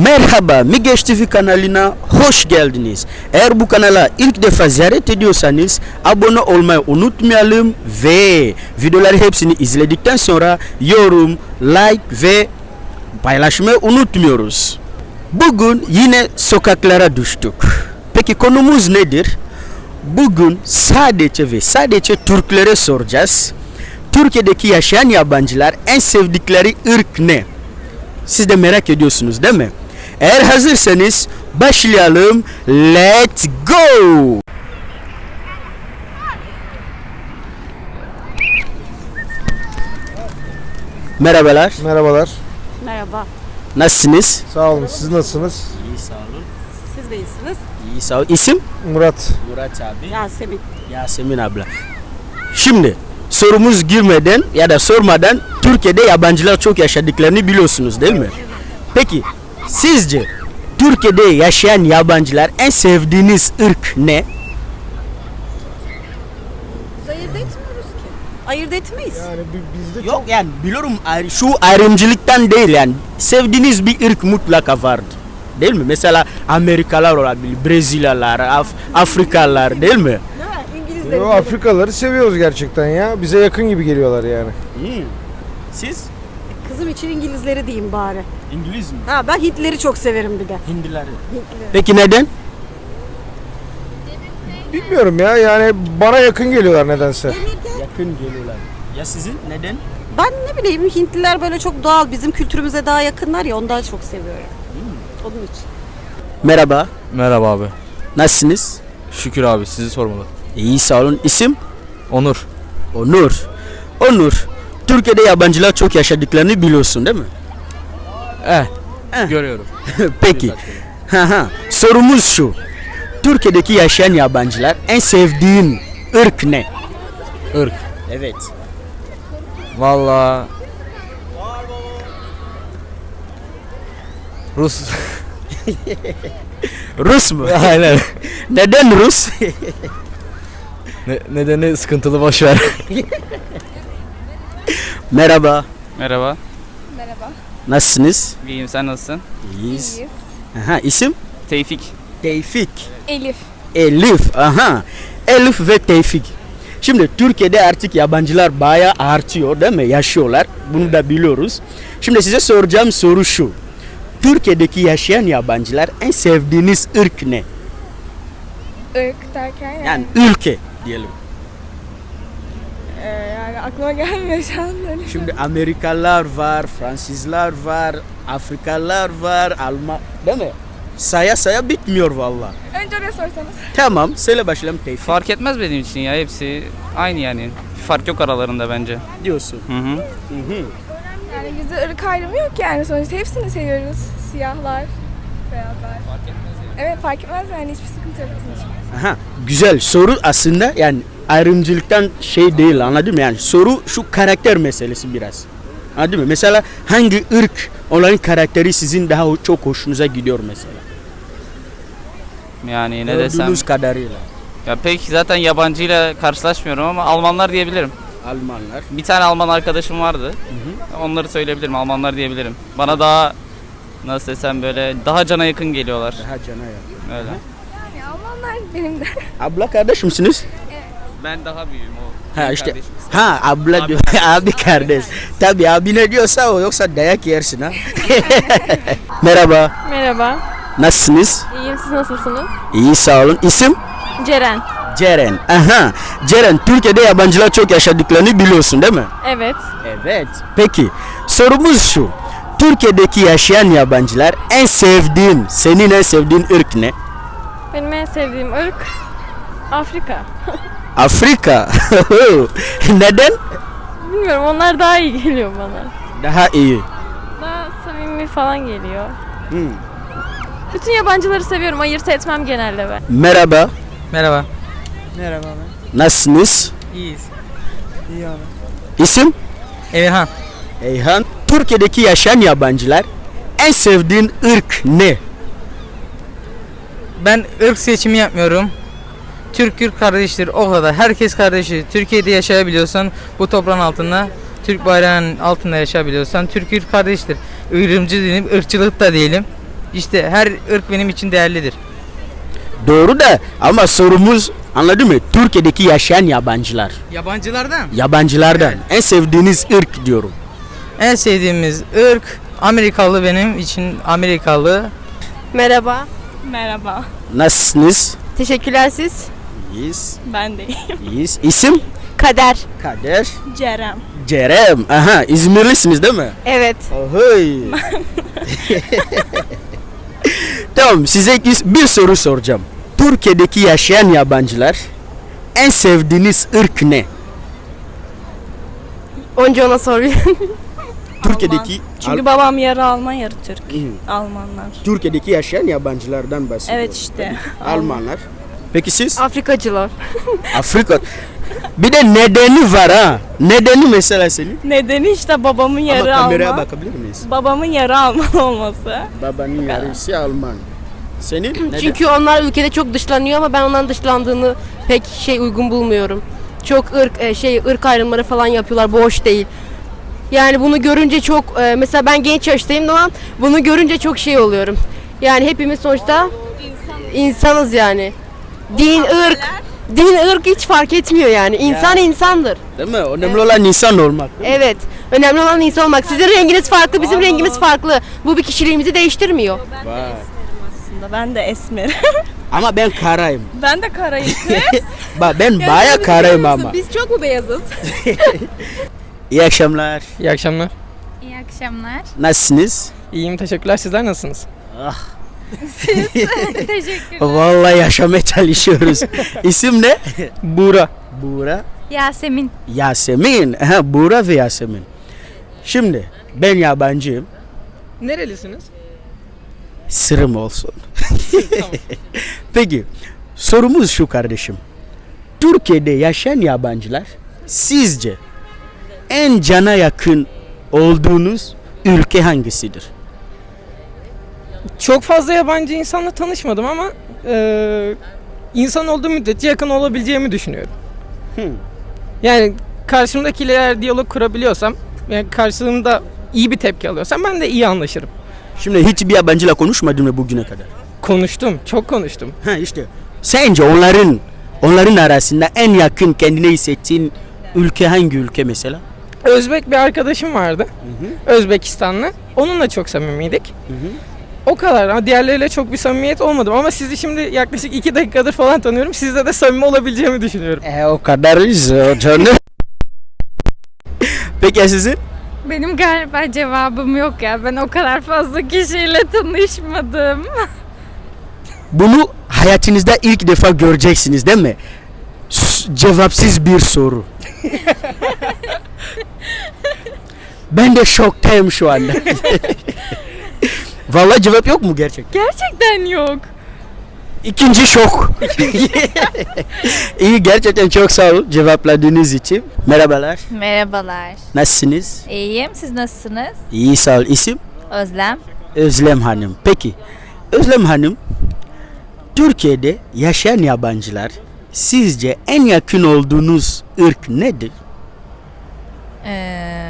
Merhaba Migeç TV kanalına hoş geldiniz. Eğer bu kanala ilk defa ziyaret ediyorsanız abone olmayı unutmayalım ve videoları hepsini izledikten sonra yorum, like ve paylaşmayı unutmuyoruz. Bugün yine sokaklara düştük. Peki konumuz nedir? Bugün sadece ve sadece Türklere soracağız. Türkiye'deki yaşayan yabancılar en sevdikleri ırk ne? Siz de merak ediyorsunuz değil mi? Eğer hazırsanız başlayalım. Let's go! Merhabalar. Merhabalar. Merhaba. Nasılsınız? Sağ olun. Siz nasılsınız? İyi sağ olun. Siz de iyisiniz. İyi sağ olun. İsim? Murat. Murat abi. Yasemin. Yasemin abla. Şimdi sorumuz girmeden ya da sormadan Türkiye'de yabancılar çok yaşadıklarını biliyorsunuz değil mi? Peki sizce Türkiye'de yaşayan yabancılar en sevdiğiniz ırk ne? Biz ayırt etmiyoruz ki. Ayırt etmeyiz. Yani bi- bizde Yok yani biliyorum ayrı- şu ayrımcılıktan değil yani sevdiğiniz bir ırk mutlaka vardı. Değil mi? Mesela Amerikalılar olabilir, Brezilyalılar, Af- Afrikalılar değil mi? İngilizler. Yo, Afrikalıları seviyoruz gerçekten ya. Bize yakın gibi geliyorlar yani. Siz? Kızım için İngilizleri diyeyim bari. İngiliz mi? Ha ben Hintlileri çok severim bir de. Hindileri. Hintlileri. Peki neden? Bilmiyorum ya yani bana yakın geliyorlar nedense. Yakın geliyorlar. Ya sizin neden? Ben ne bileyim Hintliler böyle çok doğal bizim kültürümüze daha yakınlar ya ondan çok seviyorum. Onun için. Merhaba. Merhaba abi. Nasılsınız? Şükür abi sizi sormalı. İyi sağ olun. İsim? Onur. Onur. Onur. Türkiye'de yabancılar çok yaşadıklarını biliyorsun değil mi? Eh. Eh. Görüyorum. Peki. Ha ha. Sorumuz şu. Türkiye'deki yaşayan yabancılar en sevdiğin ırk ne? Irk. Evet. Valla. Rus. Rus mu? Aynen. Neden Rus? ne, nedeni sıkıntılı boş ver. Merhaba. Merhaba. Nasılsınız? İyiyim sen nasılsın? İyiyiz. Aha, isim? Tevfik. Tevfik. Elif. Elif. Aha. Elif ve Tevfik. Şimdi Türkiye'de artık yabancılar bayağı artıyor değil mi? Yaşıyorlar. Bunu da biliyoruz. Şimdi size soracağım soru şu. Türkiye'deki yaşayan yabancılar en sevdiğiniz ırk ne? Irk derken yani, Yani ülke diyelim. E, yani aklıma gelmiyor şu an böyle. Şimdi Amerikalılar var, Fransızlar var, Afrikalılar var, Alman değil mi? Saya saya bitmiyor valla. Önce oraya sorsanız. Tamam, söyle başlayalım Tevfik Fark etmez benim için ya hepsi aynı yani. Bir fark yok aralarında bence. diyorsun. Hı hı. Hı hı. Yani bizde ırk ayrımı yok yani sonuçta hepsini seviyoruz. Siyahlar, beyazlar. Fark etmez yani. Evet fark etmez yani hiçbir sıkıntı yok bizim için. Aha, güzel soru aslında yani ayrımcılıktan şey değil anladın mı? Yani soru şu karakter meselesi biraz. Anladın mı? Mesela hangi ırk onların karakteri sizin daha çok hoşunuza gidiyor mesela? Yani ne desem. Gördüğünüz kadarıyla. Ya pek zaten yabancıyla karşılaşmıyorum ama Almanlar diyebilirim. Almanlar. Bir tane Alman arkadaşım vardı. Onları söyleyebilirim. Almanlar diyebilirim. Bana daha nasıl desem böyle daha cana yakın geliyorlar. Daha cana yakın. Öyle. Yani Almanlar benim de. Abla kardeş misiniz? Ben daha büyüğüm o. Ha işte. Ha abla Abi diyor. abi kardeş. Tabii abi ne diyorsa o yoksa dayak yersin ha. Merhaba. Merhaba. Nasılsınız? İyiyim. Siz nasılsınız? İyi sağ olun. İsim? Ceren. Ceren. Aha. Ceren Türkiye'de yabancılar çok yaşadıklarını biliyorsun değil mi? Evet. Evet. Peki sorumuz şu. Türkiye'deki yaşayan yabancılar en sevdiğin, senin en sevdiğin ırk ne? Benim en sevdiğim ırk Afrika. Afrika. Neden? Bilmiyorum onlar daha iyi geliyor bana. Daha iyi. Daha samimi falan geliyor. Hmm. Bütün yabancıları seviyorum. Ayırt etmem genelde ben. Merhaba. Merhaba. Nasılsınız? İyiyiz. İyi abi. İsim? Emirhan. Eyhan. Türkiye'deki yaşayan yabancılar en sevdiğin ırk ne? Ben ırk seçimi yapmıyorum. Türk Türk kardeştir o kadar. Herkes kardeşi. Türkiye'de yaşayabiliyorsan bu toprağın altında Türk bayrağının altında yaşayabiliyorsan Türk Türk kardeştir. Irımcı değilim, ırkçılık da değilim. İşte her ırk benim için değerlidir. Doğru da ama sorumuz anladın mı? Türkiye'deki yaşayan yabancılar. Yabancılardan Yabancılardan en sevdiğiniz ırk diyorum. en sevdiğimiz ırk Amerikalı benim için Amerikalı. Merhaba. Merhaba. Nasılsınız? Teşekkürler siz. İyiyiz. Ben de İyiyiz. İsim? Kader. Kader. Cerem. Cerem. Aha İzmirlisiniz değil mi? Evet. Ahoy. tamam size bir- soru soracağım. Türkiye'deki yaşayan yabancılar en sevdiğiniz ırk ne? Önce ona soruyorum. Türkiye'deki Çünkü babam yarı Alman yarı Türk. Al- Almanlar. Türkiye'deki yaşayan yabancılardan bahsediyorum. Evet işte. Almanlar. Peki siz? Afrikacılar. Afrika. Bir de nedeni var ha. Nedeni mesela senin. Nedeni işte babamın Ama yarı kameraya Alman. bakabilir miyiz? Babamın yarı Alman olması. Babanın yarısı Alman. Senin? Neden? Çünkü onlar ülkede çok dışlanıyor ama ben onların dışlandığını pek şey uygun bulmuyorum. Çok ırk e, şey ırk ayrımları falan yapıyorlar. Bu hoş değil. Yani bunu görünce çok e, mesela ben genç yaştayım ama bunu görünce çok şey oluyorum. Yani hepimiz sonuçta insanız yani. Din, ırk, din, ırk hiç fark etmiyor yani. İnsan insandır. Değil mi? Önemli olan insan olmak. Evet. Önemli olan insan olmak. Sizin renginiz farklı, bizim rengimiz farklı. Bu bir kişiliğimizi değiştirmiyor. Vay. Aslında ben de esmer. Ama ben karayım. ben de karayım. Bak ben baya karayım ama. Biz çok mu beyazız? İyi akşamlar. İyi akşamlar. İyi akşamlar. Nasılsınız? İyiyim teşekkürler. Sizler nasılsınız? Teşekkür. Vallahi yaşamaya çalışıyoruz. İsim ne? Buğra. Buğra. Yasemin. Yasemin. Aha, Buğra ve Yasemin. Şimdi ben yabancıyım. Nerelisiniz? Sırrım olsun. Peki sorumuz şu kardeşim. Türkiye'de yaşayan yabancılar sizce en cana yakın olduğunuz ülke hangisidir? Çok fazla yabancı insanla tanışmadım ama eee, insan olduğu müddetçe yakın olabileceğimi düşünüyorum. Hmm. Yani karşımdakiyle eğer diyalog kurabiliyorsam, yani karşılığında iyi bir tepki alıyorsam ben de iyi anlaşırım. Şimdi hiçbir yabancıyla konuşmadın mı bugüne kadar? Konuştum, çok konuştum. Ha işte. Sence onların onların arasında en yakın kendine hissettiğin ülke hangi ülke mesela? Özbek bir arkadaşım vardı. Özbekistanlı. Onunla çok samimiydik. O kadar ama diğerleriyle çok bir samimiyet olmadım ama sizi şimdi yaklaşık iki dakikadır falan tanıyorum. Sizle de samimi olabileceğimi düşünüyorum. E o kadarız o canım. Peki ya sizin? Benim galiba cevabım yok ya. Ben o kadar fazla kişiyle tanışmadım. Bunu hayatınızda ilk defa göreceksiniz değil mi? S- cevapsız bir soru. ben de şoktayım şu anda. Vallahi cevap yok mu gerçekten? Gerçekten yok. İkinci şok. İyi gerçekten çok sağ olun cevapladığınız için. Merhabalar. Merhabalar. Nasılsınız? İyiyim. Siz nasılsınız? İyi sağ ol. İsim? Özlem. Özlem Hanım. Peki Özlem Hanım Türkiye'de yaşayan yabancılar sizce en yakın olduğunuz ırk nedir? Ee,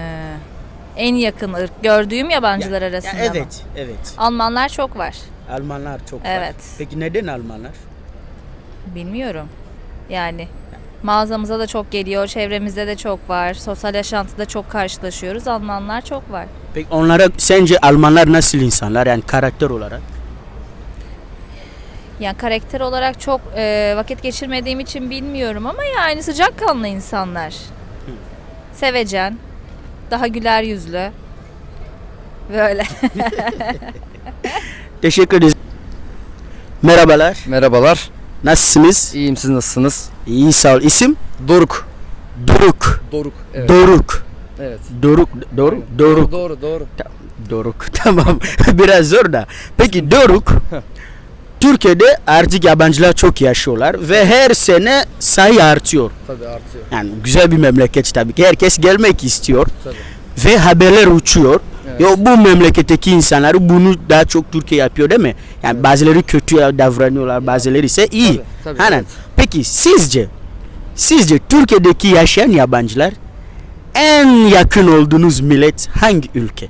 en yakın ırk gördüğüm yabancılar arasında mı? evet. Almanlar çok var. Almanlar çok var. Evet. Peki neden Almanlar? Bilmiyorum. Yani mağazamıza da çok geliyor, çevremizde de çok var. Sosyal yaşantıda çok karşılaşıyoruz. Almanlar çok var. Peki onlara sence Almanlar nasıl insanlar yani karakter olarak? Yani karakter olarak çok e, vakit geçirmediğim için bilmiyorum ama yani sıcakkanlı insanlar. Sevecen, daha güler yüzlü. Böyle. Teşekkür ederiz. Merhabalar. Merhabalar. Nasılsınız? İyiyim siz nasılsınız? İyi sağ ol. İsim? Doruk. Doruk. Doruk. Evet. Doruk. evet. Doruk. Doruk. Doruk. Doğru doğru. Doruk. Tamam. Biraz zor da. Peki Doruk. Türkiye'de artık yabancılar çok yaşıyorlar ve her sene sayı artıyor. Tabii artıyor. Yani güzel bir memleket tabii ki. Herkes gelmek istiyor. Tabii. Ve haberler uçuyor. Evet. Ya bu memleketteki insanlar bunu daha çok Türkiye yapıyor değil mi? Yani bazıları kötü davranıyorlar, bazıları ise iyi. Tabii, tabii, Aynen. evet. Peki sizce sizce Türkiye'deki yaşayan yabancılar en yakın olduğunuz millet hangi ülke?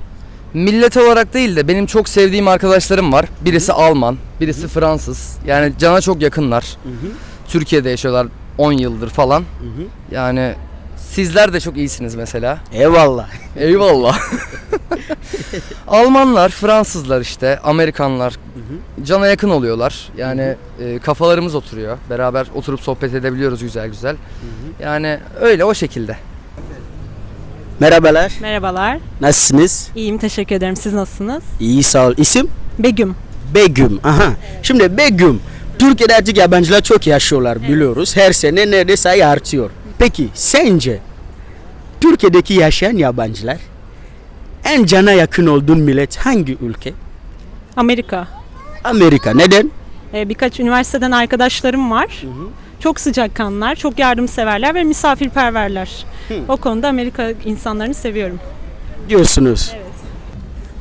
Millet olarak değil de benim çok sevdiğim arkadaşlarım var. Birisi Alman, birisi Fransız. Yani cana çok yakınlar. Türkiye'de yaşıyorlar 10 yıldır falan. Yani sizler de çok iyisiniz mesela. Eyvallah. Eyvallah. Almanlar, Fransızlar işte, Amerikanlar cana yakın oluyorlar. Yani e, kafalarımız oturuyor. Beraber oturup sohbet edebiliyoruz güzel güzel. Yani öyle o şekilde. Merhabalar. Merhabalar. Nasılsınız? İyiyim teşekkür ederim. Siz nasılsınız? İyi sağ ol. İsim? Begüm. Begüm. Aha. Şimdi Begüm. Türkiye'de artık yabancılar çok yaşıyorlar biliyoruz. Her sene neredeyse sayı artıyor. Peki sence Türkiye'deki yaşayan yabancılar en cana yakın olduğun millet hangi ülke? Amerika. Amerika. Neden? Ee, birkaç üniversiteden arkadaşlarım var. Çok sıcakkanlılar, çok yardımseverler ve misafirperverler. O konuda Amerika insanlarını seviyorum. Diyorsunuz.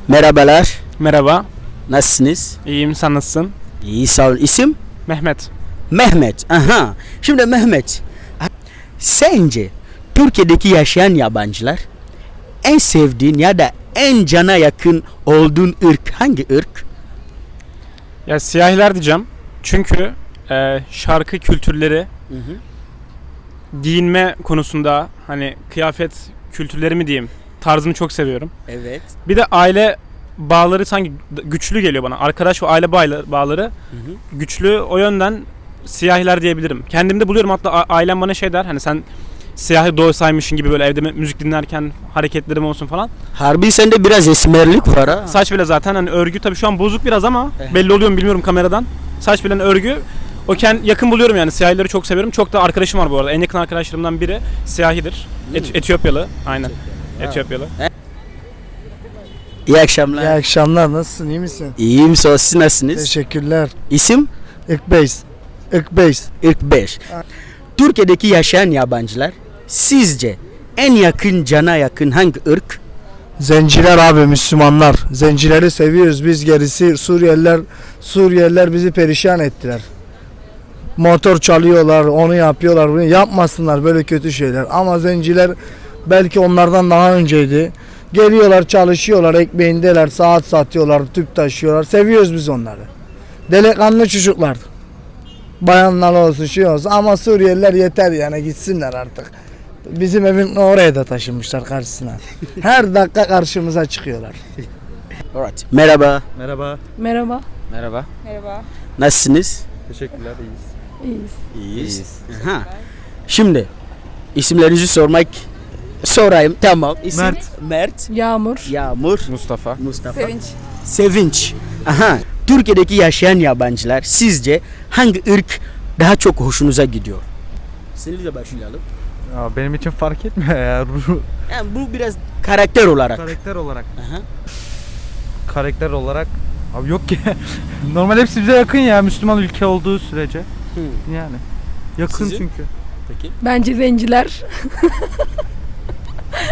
Merhabalar. Merhaba, Nasılsınız? iyiyim. Sen nasılsın? İyi sağ ol. İsim? Mehmet. Mehmet. Aha. Şimdi Mehmet. Sence Türkiye'deki yaşayan yabancılar en sevdiğin ya da en cana yakın olduğun ırk hangi ırk? Ya siyahiler diyeceğim. Çünkü e, şarkı kültürleri, giyinme konusunda hani kıyafet kültürleri mi diyeyim, tarzını çok seviyorum. Evet. Bir de aile bağları sanki güçlü geliyor bana. Arkadaş ve aile bağları, bağları güçlü. O yönden siyahiler diyebilirim. Kendimde buluyorum hatta ailem bana şey der hani sen siyahi doğsaymışsın gibi böyle evde müzik dinlerken hareketlerim olsun falan. Harbi sende biraz esmerlik var ha. Saç bile zaten hani örgü tabii şu an bozuk biraz ama belli oluyor mu bilmiyorum kameradan. Saç bilen örgü. O ken yakın buluyorum yani siyahileri çok seviyorum. Çok da arkadaşım var bu arada. En yakın arkadaşlarımdan biri siyahidir. Et- Etiyopyalı. Aynen. Etiyopyalı. İyi akşamlar. İyi akşamlar. Nasılsın? iyi misin? İyiyim sağ ol. Siz nasılsınız? Teşekkürler. İsim? İkbeys. İkbeys. İlk 5. Türkiye'deki yaşayan yabancılar sizce en yakın cana yakın hangi ırk? Zenciler abi Müslümanlar. Zencileri seviyoruz biz gerisi Suriyeliler Suriyeliler bizi perişan ettiler. Motor çalıyorlar, onu yapıyorlar, bunu yapmasınlar böyle kötü şeyler. Ama zenciler belki onlardan daha önceydi. Geliyorlar, çalışıyorlar, ekmeğindeler, saat satıyorlar, tüp taşıyorlar. Seviyoruz biz onları. Delikanlı çocuklar. Bayanlar olsun, şey olsun ama Suriyeliler yeter yani gitsinler artık. Bizim evin oraya da taşınmışlar karşısına. Her dakika karşımıza çıkıyorlar. Alright. Merhaba. Merhaba. Merhaba. Merhaba. Merhaba. Nasılsınız? Teşekkürler, iyiyiz. İyiyiz. İyiyiz. Aha. Şimdi isimlerinizi sormak sorayım. Tamam. İsim? Mert. Mert. Yağmur. Yağmur. Mustafa. Mustafa. Sevinç. Sevinç. Aha. Türkiye'deki yaşayan yabancılar sizce hangi ırk daha çok hoşunuza gidiyor? Seninle başlayalım. Ya benim için fark etmiyor ya. Yani bu biraz karakter olarak. Karakter olarak. Aha. Karakter olarak abi yok ki. Normal hepsi bize yakın ya Müslüman ülke olduğu sürece. Yani yakın Sizin? çünkü. Peki. Bence zenciler.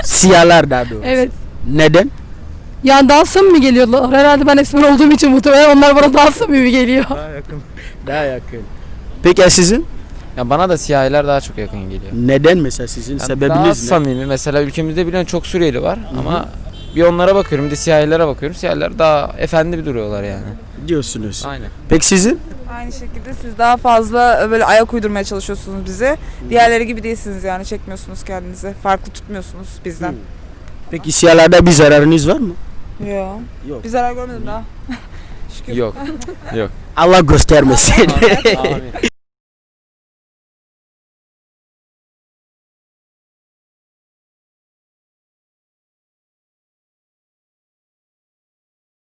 Siyahlar daha doğrusu. Evet. Neden? Yani daha samimi geliyorlar. Herhalde ben esmer olduğum için muhtemelen onlar bana daha samimi geliyor. Daha yakın. Daha yakın. Peki ya sizin? Ya bana da siyahiler daha çok yakın geliyor. Neden mesela sizin daha sebebiniz ne? samimi. Mesela ülkemizde bilen çok Suriyeli var ama bir onlara bakıyorum bir de siyahilere bakıyorum. Siyahiler daha efendi bir duruyorlar yani. diyorsunuz. Aynen. Peki sizin? Aynı şekilde siz daha fazla böyle ayak uydurmaya çalışıyorsunuz bize. Diğerleri gibi değilsiniz yani çekmiyorsunuz kendinizi. Farklı tutmuyorsunuz bizden. Peki siyahlarda bir zararınız var mı? Yok. Yok. Bir zarar görmedim daha. Şükür. Yok. Allah göstermesin. Amin.